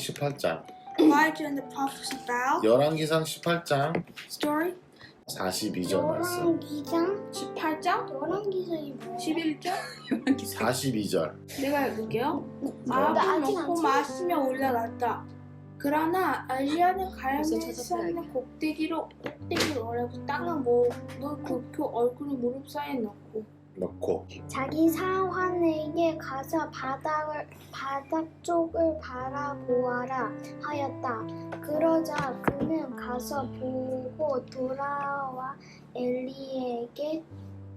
열왕기상 18장. Elijah and the prophets about 열왕기상 18장. Story? 42절 말씀. 기장? 18장? 너랑 기장이 뭐야? 11절? 42절. 내가 읽을게요. 나 아직 먹고 안 마시며 올라갔다. 그러나 엘리야는 벌써 갈멜산의 찾아봐야겠다. 꼭대기로 꼭대기로 오르고 땅을 모두 굽혀 얼굴을 무릎 사이에 넣고 넣고 자기 사환에게 가서 바닥을 바닥 쪽을 바라보아라 하였다. 그러자 그는 가서 보고 돌아와 엘리에게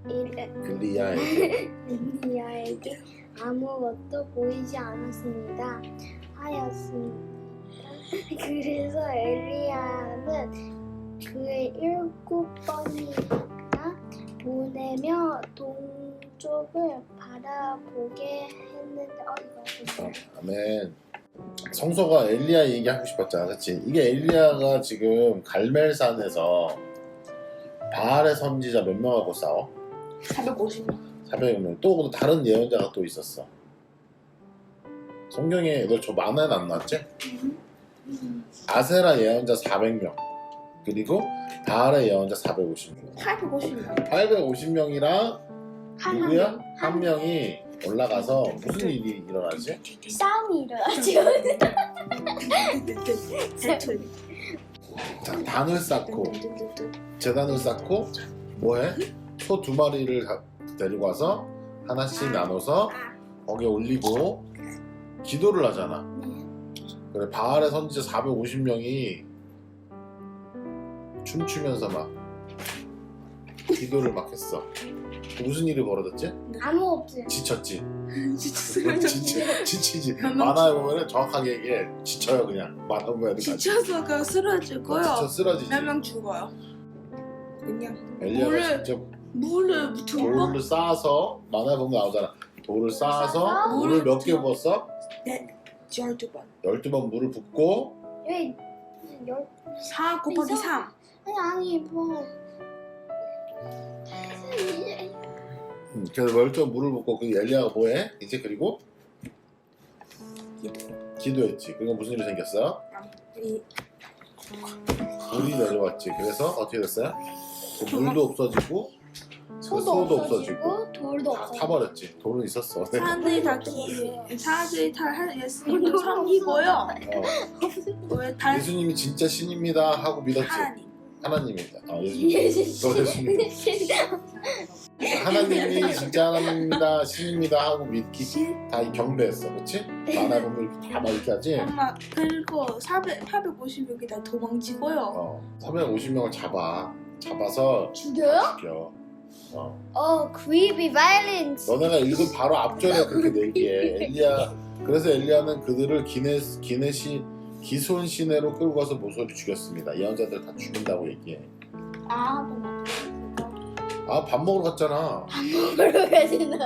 엘- 글리야에게 엘리야에게 아무것도 보이지 않았습니다. 하였습니다. 그래서 엘리야는 그의 일곱 번이나 보내며 동 쪽을 바라보게 했는데 어 이거 어, 아멘. 성소가 엘리야 얘기하고 싶었잖아. 그치? 이게 엘리야가 지금 갈멜산에서 바알의 선지자 몇 명하고 싸워? 450명. 400명. 또 다른 예언자가 또 있었어. 성경에 너 저 만화에 안 나왔지? 아세라 예언자 400명. 그리고 바알의 예언자 450명. 850명. 850명이랑 한 누구야? 명, 한 명이 올라가서 무슨 일이 일어나지? 싸움이 일어나죠. 자, 단을 쌓고 재단을 쌓고 뭐해? 소 두 마리를 가- 데리고 와서 하나씩 나눠서 거기에 올리고 기도를 하잖아. 그래 바알의 선지자 450명이 춤추면서 막 기도를 막 했어. 무슨 일이 벌어졌지? 아무 없어요. 지쳤지. 지치, 지치지. 만화에 보면은 정확하게 얘기해. 지쳐요 그냥. 만화 보면 지쳐서 그 쓰러지고요 지쳐 쓰러지지. 몇명 죽어요 그냥 엘리야가 물을- 직접 물을 두고 돌을 쌓아서 만화에 보면 나오잖아. 돌을 쌓아서 쌓아서 물을 몇 개 부었어? 12번 12번 물을 붓고 왜 열? 4 곱하기 이상- 3 아니 아니 뭐. 음, 그래서 12번 물을 붓고 그 엘리야가 뭐해? 이제 그리고 기도했지. 그리고 무슨 일이 생겼어? 이 물이 내려왔지. 그래서 어떻게 됐어요? 그 물도 없어지고 소도, 소도 없어지고 돌도 다 없어지고. 타버렸지. 돌은 있었어. 사람들이 다 기, 사람들이 다 할- 예수님을 섬기고요. 어, 왜 다 예수님이 진짜 신입니다 하고 믿었지. 하나님 하나님이다. 어, 예수님. 너 예수님. 하나님이 진짜 하나님입니다, 신입니다 하고 믿기 다 경배했어, 그렇지? 만화 보면 이렇게 다막 이렇게 하지. 엄마 그리고 400, 850명이 다 도망치고요. 어, 350명을 잡아, 잡아서 죽여요? 죽여. 어, 어, creepy violence. 너네가 읽은 바로 앞절에 그렇게 얘기해. 엘리야, 그래서 엘리야는 그들을 기네 기네시 기손 시내로 끌고 가서 모서리 죽였습니다. 예언자들 다 죽인다고 얘기해. 아, 너무 아, 밥 먹으러 갔잖아. 먹으러 가지나.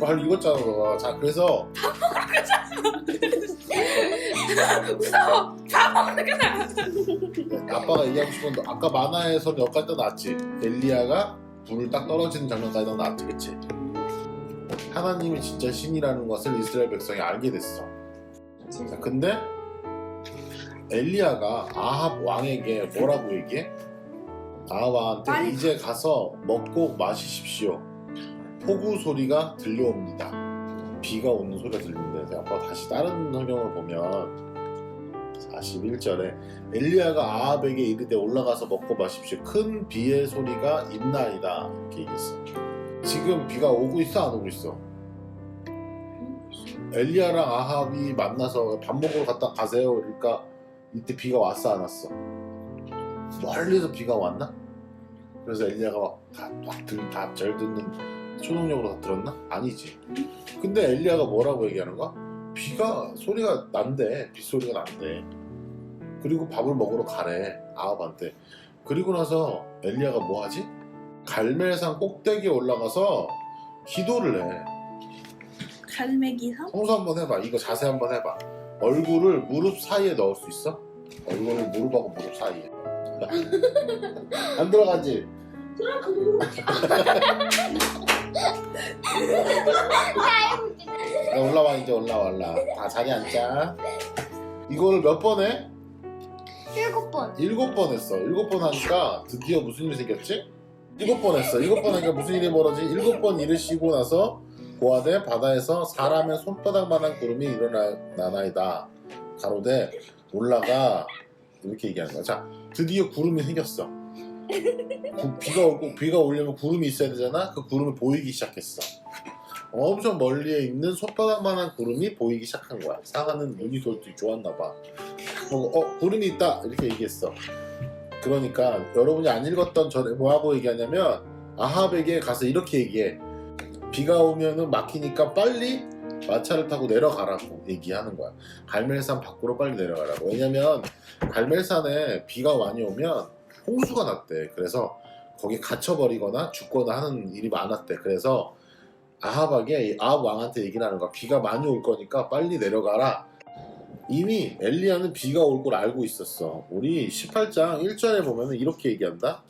말 익었잖아, 너가. 자, 그래서 무서워. 다 먹는 거야. 아빠가 얘기하고 싶은 건 아까 만화에서 여기까지 다 나왔지 엘리야가 불을 딱 떨어지는 장면까지 다 나왔지 그치 하나님이 진짜 신이라는 것을 이스라엘 백성이 알게 됐어 자, 근데 엘리야가 아합 왕에게 뭐라고 얘기해? 아합 왕한테 빨리 이제 가서 먹고 마시십시오 폭우 소리가 들려옵니다 비가 오는 소리가 들리는데 아빠가 다시 다른 성경을 보면 41절에 엘리야가 아합에게 이르되 올라가서 먹고 마십시오. 큰 비의 소리가 있나이다. 이렇게 얘기했어. 지금 비가 오고 있어 안 오고 있어? 엘리야랑 아합이 만나서 밥 먹으러 갔다 가세요. 그러니까 이때 비가 왔어 안 왔어? 멀리서 비가 왔나? 그래서 엘리야가 막다들 듣는 초능력으로 다 들었나? 아니지. 근데 엘리야가 뭐라고 얘기하는 거야? 비가 소리가 난대. 빗소리가 난대. 그리고 밥을 먹으러 가래 아합한테 그리고 나서 엘리야가 뭐 하지? 갈멜산 꼭대기에 올라가서 기도를 해 갈매기섬? 성수 한번 해봐 이거 자세 한번 해봐 얼굴을 무릎 사이에 넣을 수 있어? 얼굴을 무릎하고 무릎 사이에 안 들어가지? 야, 올라와 이제 올라와 올라 다 자리 앉자 이거를 몇 번 해? 일곱 번. 일곱 번 했어. 일곱 번 하니까 드디어 무슨 일이 생겼지? 일곱 번 했어. 일곱 번 하니까 무슨 일이 벌어지? 일곱 번 일을 쉬고 나서 고아대 바다에서 사람의 손바닥만한 구름이 일어나나이다. 가로대 올라가 이렇게 얘기하는 거야. 자, 드디어 구름이 생겼어. 구- 비가 오고 비가 오려면 구름이 있어야 되잖아. 그 구름이 보이기 시작했어. 엄청 멀리에 있는 손바닥만한 구름이 보이기 시작한 거야. 사과는 눈이 돌기 좋았나 봐. 어, 어, 구름이 있다 이렇게 얘기했어. 그러니까 여러분이 안 읽었던 전에 뭐하고 얘기하냐면 아합에게 가서 이렇게 얘기해. 비가 오면은 막히니까 빨리 마차를 타고 내려가라고 얘기하는 거야. 갈멜산 밖으로 빨리 내려가라고. 왜냐면 갈멜산에 비가 많이 오면 홍수가 났대. 그래서 거기 갇혀버리거나 죽거나 하는 일이 많았대. 그래서 아합에게 아합 왕한테 얘기를 하는 거야. 비가 많이 올 거니까 빨리 내려가라. 이미 엘리야는 비가 올 걸 알고 있었어. 우리 18장 1절에 보면 이렇게 얘기한다.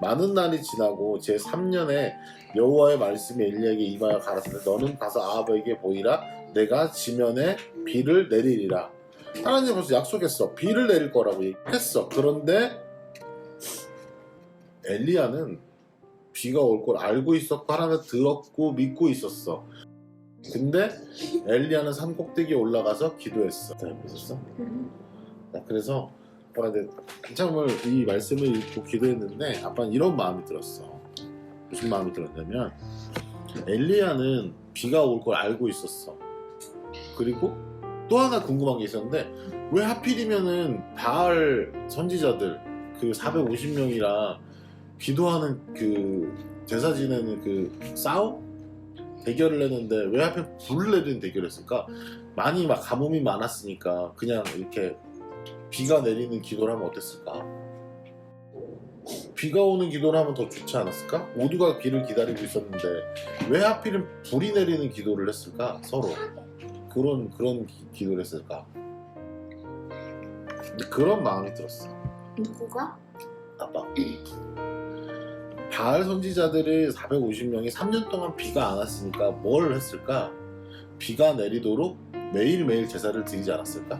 많은 날이 지나고 제 3년에 여호와의 말씀이 엘리야에게 임하여 가라사대 너는 가서 아합에게 보이라 내가 지면에 비를 내리리라. 하나님 벌써 약속했어. 비를 내릴 거라고 얘기했어. 그런데 엘리야는 비가 올 걸 알고 있었고 하나님 들었고 믿고 있었어. 근데 엘리야는 산 꼭대기에 올라가서 기도했어. 자, 그래서 이제 한참을 이 말씀을 읽고 기도했는데 아빠는 이런 마음이 들었어. 무슨 마음이 들었냐면 엘리야는 비가 올 걸 알고 있었어. 그리고 또 하나 궁금한 게 있었는데 왜 하필이면은 바알 선지자들 그 450명이랑 기도하는 그 제사 지내는 그 싸움 대결을 했는데 왜 하필 불을 내리는 대결을 했을까? 많이 막 가뭄이 많았으니까 그냥 이렇게 비가 내리는 기도를 하면 어땠을까? 비가 오는 기도를 하면 더 좋지 않았을까? 모두가 비를 기다리고 있었는데 왜 하필은 불이 내리는 기도를 했을까? 서로 그런 그런 기, 기도를 했을까? 그런 마음이 들었어. 누구가? 아빠. 바알 선지자들이 450명이 3년 동안 비가 안 왔으니까 뭘 했을까? 비가 내리도록 매일매일 제사를 드리지 않았을까?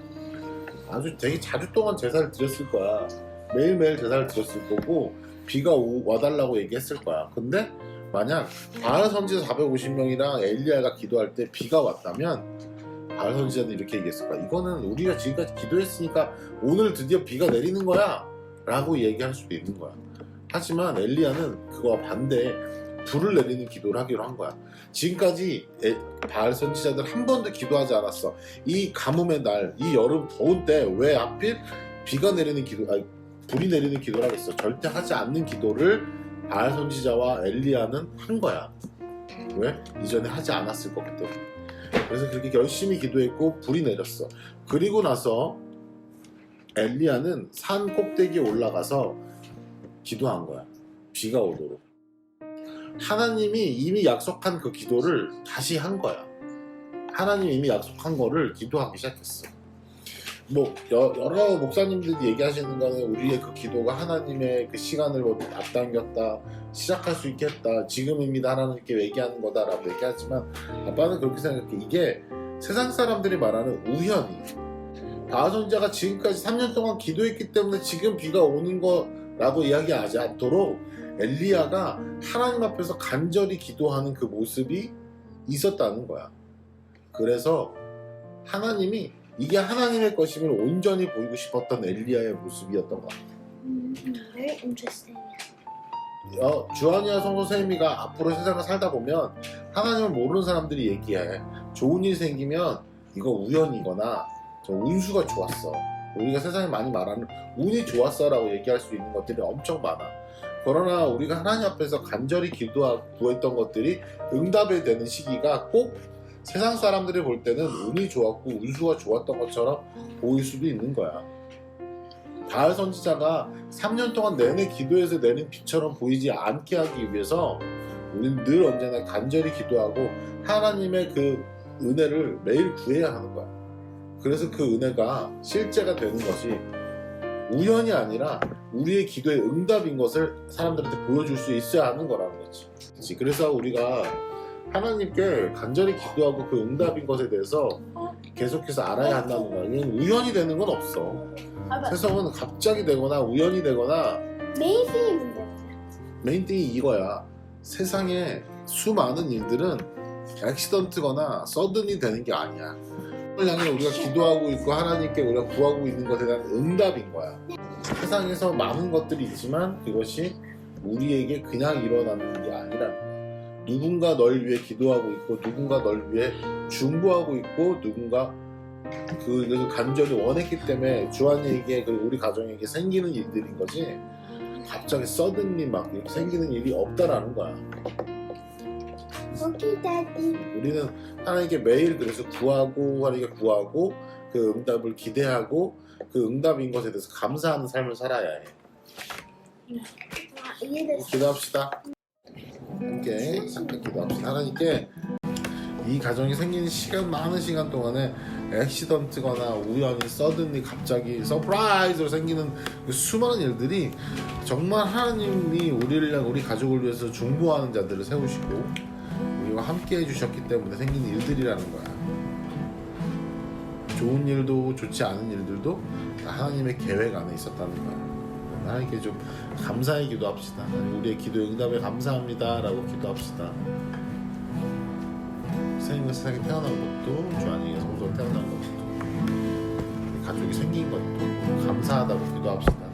아주 되게 자주 동안 제사를 드렸을 거야. 매일매일 제사를 드렸을 거고 비가 오- 와달라고 얘기했을 거야. 근데 만약 바알 선지자 450명이랑 엘리야가 기도할 때 비가 왔다면 바알 선지자는 이렇게 얘기했을 거야. 이거는 우리가 지금까지 기도했으니까 오늘 드디어 비가 내리는 거야. 라고 얘기할 수도 있는 거야. 하지만 엘리야는 그거와 반대 불을 내리는 기도를 하기로 한 거야. 지금까지 에- 바알 선지자들 한 번도 기도하지 않았어. 이 가뭄의 날, 이 여름 더운 때 왜 하필 비가 내리는 기도, 아니 불이 내리는 기도를 하겠어. 절대 하지 않는 기도를 바알 선지자와 엘리야는 한 거야. 왜? 이전에 하지 않았을 거기 때문에. 그래서 그렇게 열심히 기도했고 불이 내렸어. 그리고 나서 엘리야는 산 꼭대기에 올라가서 기도한 거야. 비가 오도록. 하나님이 이미 약속한 그 기도를 다시 한 거야. 하나님이 이미 약속한 거를 기도하기 시작했어. 뭐 여, 러 목사님들이 얘기하시는 거는 우리의 그 기도가 하나님의 그 시간을 뭐 앞당겼다 시작할 수 있게 했다 지금입니다 하나님께 얘기하는 거다라고 얘기하지만 아빠는 그렇게 생각해 이게 세상 사람들이 말하는 우연이 바하선자가 지금까지 3년 동안 기도했기 때문에 지금 비가 오는 거 라고 이야기하지 않도록 엘리야가 하나님 앞에서 간절히 기도하는 그 모습이 있었다는 거야. 그래서 하나님이 이게 하나님의 것임을 온전히 보이고 싶었던 엘리야의 모습이었던 거야. 음, very interesting. 어, 주한이와 성도 세미가 앞으로 세상을 살다 보면 하나님을 모르는 사람들이 얘기해. 좋은 일 생기면 이거 우연이거나 저 운수가 좋았어. 우리가 세상에 많이 말하는 운이 좋았어라고 얘기할 수 있는 것들이 엄청 많아. 그러나 우리가 하나님 앞에서 간절히 기도하고 구했던 것들이 응답이 되는 시기가 꼭 세상 사람들이 볼 때는 운이 좋았고 운수가 좋았던 것처럼 보일 수도 있는 거야. 바알 선지자가 3년 동안 내내 기도해서 내는 빛처럼 보이지 않게 하기 위해서 우리는 늘 언제나 간절히 기도하고 하나님의 그 은혜를 매일 구해야 하는 거야. 그래서 그 은혜가 실제가 되는 것이 우연이 아니라 우리의 기도의 응답인 것을 사람들한테 보여줄 수 있어야 하는 거라는 거지. 그치? 그래서 우리가 하나님께 간절히 기도하고 그 응답인 것에 대해서 계속해서 알아야 한다는 거야. 이건 우연히 되는 건 없어. 세상은 갑자기 되거나 우연히 되거나 메이슨이 문제. 메인 띵이 이거야. 세상에 수많은 일들은 액시던트거나 서든이 되는 게 아니야. 향해 우리가 기도하고 있고 하나님께 우리가 구하고 있는 것에 대한 응답인 거야. 세상에서 많은 것들이 있지만 그것이 우리에게 그냥 일어나는 게 아니라는 거야. 누군가 널 위해 기도하고 있고 누군가 널 위해 중보하고 있고 누군가 그것을 간절히 원했기 때문에 주한에게 그리고 우리 가정에게 생기는 일들인 거지 갑자기 서든리 막 생기는 일이 없다라는 거야. 오케이, 다디. 우리는 하나님께 매일 그래서 구하고 하나님께 구하고 그 응답을 기대하고 그 응답인 것에 대해서 감사하는 삶을 살아야 해. 아, 이해됐어. 기도합시다. 함께 잠깐 기도합시다. 하나님께 이 가정이 생긴 시간 많은 시간 동안에 액시던트거나 우연히 서든리 갑자기 서프라이즈로 생기는 그 수많은 일들이 정말 하나님이 우리를 향 우리 가족을 위해서 중보하는 자들을 세우시고 우리와 함께 해주셨기 때문에 생긴 일들이라는 거야. 좋은 일도 좋지 않은 일들도 다 하나님의 계획 안에 있었다는 거야. 하나님께 좀 감사의 기도합시다. 우리의 기도 응답에 감사합니다라고 기도합시다. 선생님과 세상에 태어난 것도 주한이의 성도로 태어난 것도 가족이 생긴 것도 감사하다고 기도합시다.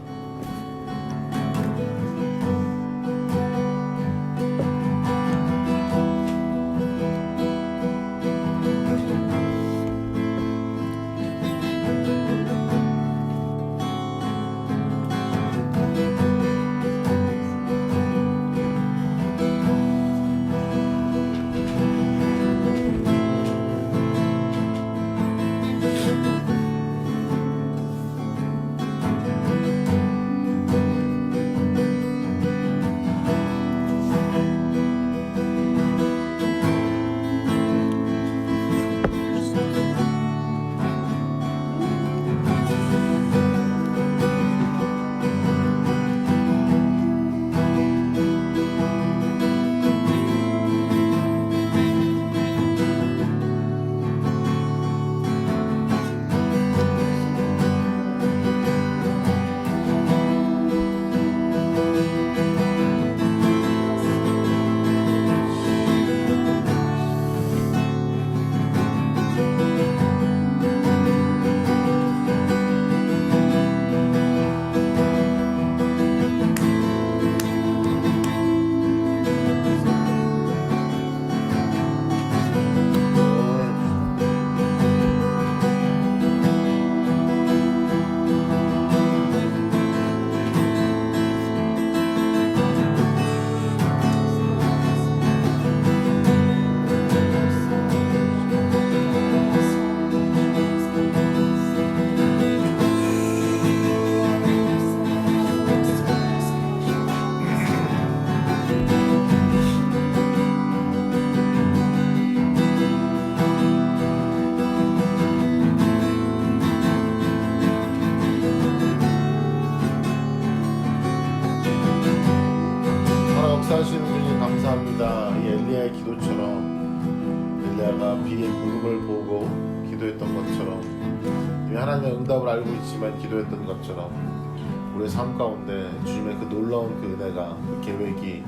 역사하시는 주님 감사합니다. 이 엘리야의 기도처럼 엘리야가 비의 구름을 보고 기도했던 것처럼 하나님의 응답을 알고 있지만 기도했던 것처럼 우리의 삶 가운데 주님의 그 놀라운 그 은혜가 그 계획이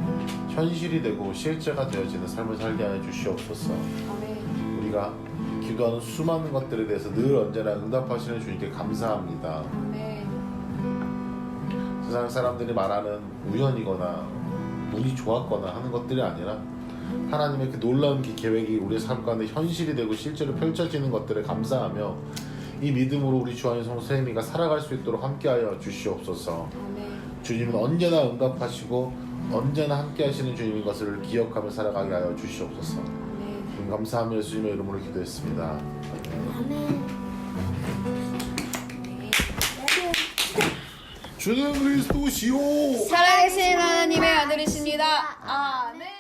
현실이 되고 실제가 되어지는 삶을 살게 하여 주시옵소서. 우리가 기도하는 수많은 것들에 대해서 늘 언제나 응답하시는 주님께 감사합니다. 세상 사람들이 말하는 우연이거나 운이 좋았거나 하는 것들이 아니라 하나님의 그 놀라운 그 계획이 우리의 삶 가운데 현실이 되고 실제로 펼쳐지는 것들에 감사하며 이 믿음으로 우리 주하의 성세미가 살아갈 수 있도록 함께하여 주시옵소서. 주님은 언제나 응답하시고 언제나 함께하시는 주님인 것을 기억하며 살아가게 하여 주시옵소서. 감사하며 예수님의 이름으로 기도했습니다. 아멘. 주는 그리스도시오. 살아계신 하나님의 아들이십니다. 아멘.